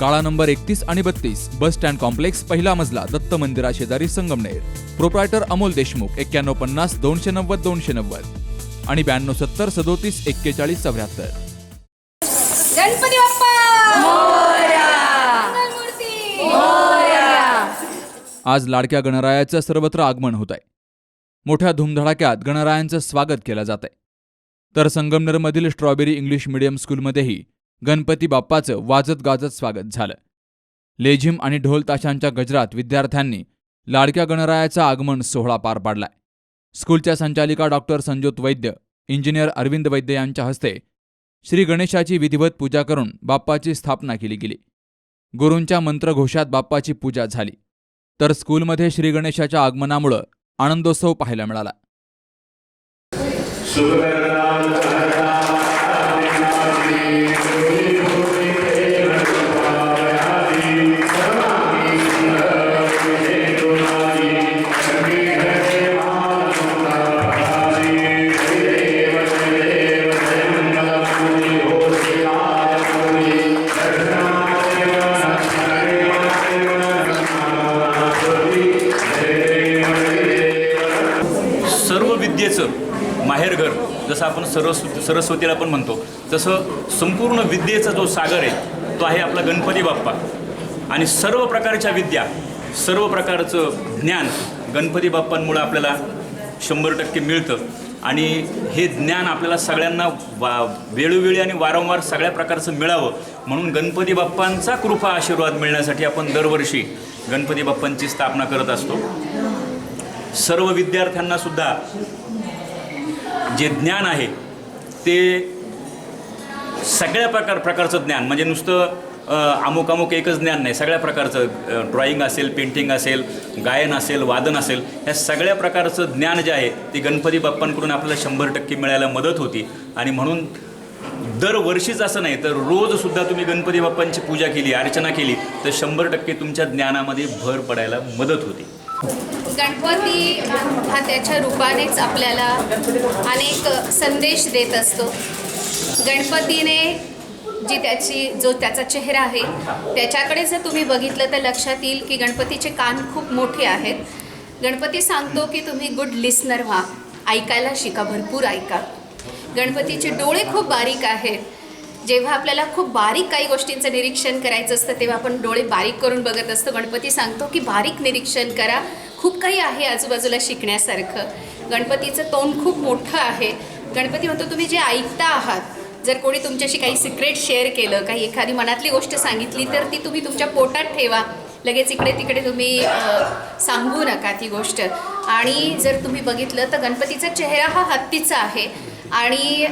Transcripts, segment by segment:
काळा नंबर एकतीस आणि बत्तीस बस स्टँड कॉम्प्लेक्स पहिला मजला दत्त मंदिरा शेजारी संगमनेर. प्रोप्रायटर अमोल देशमुख एक्क्याण्णव पन्नास दोनशे नव्वद दोनशे नव्वद. आणि ब्याण्णव सत्तर सदोतीस एक्केचाळीस चौऱ्याहत्तर. गणपती बाप्पा! मंगलमूर्ती! आज लाडक्या गणरायाचं सर्वत्र आगमन होत आहे मोठ्या धुमधडाक्यात गणरायांचं स्वागत केलं जात आहे तर संगमनेरमधील स्ट्रॉबेरी इंग्लिश मिडियम स्कूलमध्येही गणपती बाप्पाचं वाजत गाजत स्वागत झालं. लेझिम आणि ढोल ताशांच्या गजरात विद्यार्थ्यांनी लाडक्या गणरायाचा आगमन सोहळा पार पाडलाय. स्कूलच्या संचालिका डॉक्टर संजोत वैद्य इंजिनियर अरविंद वैद्य यांच्या हस्ते श्री गणेशाची विधिवत पूजा करून बाप्पाची स्थापना केली गेली. गुरूंच्या मंत्रघोषात बाप्पाची पूजा झाली. तर स्कूलमध्ये श्री गणेशाच्या आगमनामुळं आनंदोत्सव पाहायला मिळाला. माहेरघर जसं आपण सरस्वती सरस्वतीला पण म्हणतो तसं संपूर्ण विद्येचा जो सागर आहे तो आहे आपला गणपती बाप्पा. आणि सर्व प्रकारच्या विद्या सर्व प्रकारचं ज्ञान गणपती बाप्पांमुळं आपल्याला शंभर टक्के मिळतं. आणि हे ज्ञान आपल्याला सगळ्यांना वा वेळोवेळी आणि वारंवार सगळ्या प्रकारचं मिळावं. म्हणून गणपती बाप्पांचा कृपा आशीर्वाद मिळण्यासाठी आपण दरवर्षी गणपती बाप्पांची स्थापना करत असतो. सर्व विद्यार्थ्यांना सुद्धा जे ज्ञान आहे ते सगळ्या प्रकार प्रकारचं ज्ञान म्हणजे नुसतं अमुक अमुक एकच ज्ञान नाही सगळ्या प्रकारचं ड्रॉइंग असेल पेंटिंग असेल गायन असेल वादन असेल ह्या सगळ्या प्रकारचं ज्ञान जे आहे ते गणपती बाप्पांकडून आपल्याला शंभर टक्के मिळायला मदत होती. आणि म्हणून दरवर्षीच असं नाही तर रोजसुद्धा तुम्ही गणपती बाप्पांची पूजा केली अर्चना केली तर शंभर टक्के तुमच्या ज्ञानामध्ये भर पडायला मदत होती. गणपती हा त्याच्या रूपानेच आपल्याला अनेक संदेश देत असतो. गणपतीने जी त्याची जो त्याचा चेहरा आहे त्याच्याकडे जर तुम्ही बघितलं तर लक्षात येईल की गणपतीचे कान खूप मोठे आहेत. गणपती सांगतो की तुम्ही गुड लिस्नर व्हा. ऐकायला शिका भरपूर ऐका. गणपतीचे डोळे खूप बारीक आहेत. जेव्हा आपल्याला खूप बारीक काही गोष्टींचं निरीक्षण करायचं असतं तेव्हा आपण डोळे बारीक करून बघत असतो. गणपती सांगतो की बारीक निरीक्षण करा. खूप काही आहे आजूबाजूला शिकण्यासारखं. गणपतीचं तोंड खूप मोठं आहे. गणपती म्हणतो तुम्ही जे ऐकता आहात जर कोणी तुमच्याशी काही सिक्रेट शेअर केलं काही एखादी मनातली गोष्ट सांगितली तर ती तुम्ही तुमच्या पोटात ठेवा. लगेच इकडे तिकडे तुम्ही सांगू नका ती गोष्ट. आणि जर तुम्ही बघितलं तर गणपतीचा चेहरा हा हत्तीचा आहे. आणि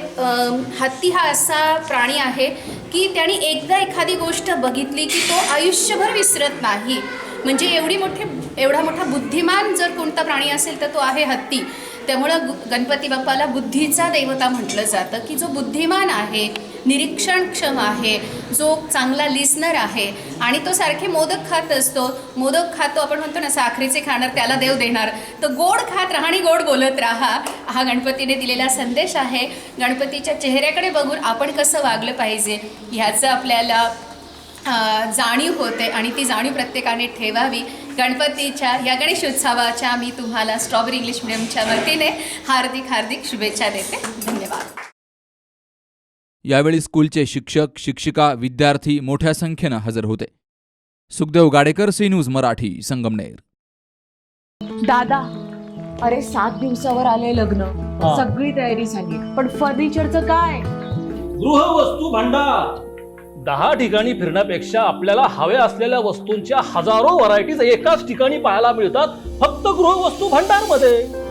हत्ती हा असा प्राणी आहे की त्याने एकदा एखादी गोष्ट बघितली की तो आयुष्यभर विसरत नाही. म्हणजे एवढी मोठी एवढा मोठा बुद्धिमान जर कोणता प्राणी असेल तर तो आहे हत्ती. त्यामुळं गणपती बाप्पाला बुद्धीचा देवता म्हटलं जातं की जो बुद्धिमान आहे निरीक्षणक्षम आहे जो चांगला लिस्नर आहे. आणि तो सारखे मोदक खात असतो. मोदक खातो आपण म्हणतो ना साखरेचे खाणार त्याला देव देणार. तर गोड खात राहा आणि गोड बोलत राहा. हा गणपतीने दिलेला संदेश आहे. गणपतीच्या चेहऱ्याकडे बघून आपण कसं वागलं पाहिजे ह्याचं आपल्याला जाणीव होते आणि ती जाणीव प्रत्येकाने ठेवावी. गणपतीच्या या गणेशोत्सवाच्या मी तुम्हाला स्ट्रॉबेरी इंग्लिश मिडियमच्या वतीने हार्दिक हार्दिक शुभेच्छा देते. धन्यवाद. यावेळी स्कूलचे शिक्षक शिक्षिका विद्यार्थी मोठ्या संख्येनं हजर होते. Sukhdev Gadekar C news Marathi Sangamner. दादा अरे सात दिवसावर आले लग्न. सगळी तयारी झाली पण फर्निचरचं काय? गृहवस्तू भांडार. दहा ठिकाणी फिरण्यापेक्षा आपल्याला हव्या असलेल्या वस्तूंच्या हजारो व्हरायटीज एकाच ठिकाणी पाहायला मिळतात फक्त गृहवस्तू भांडारमध्ये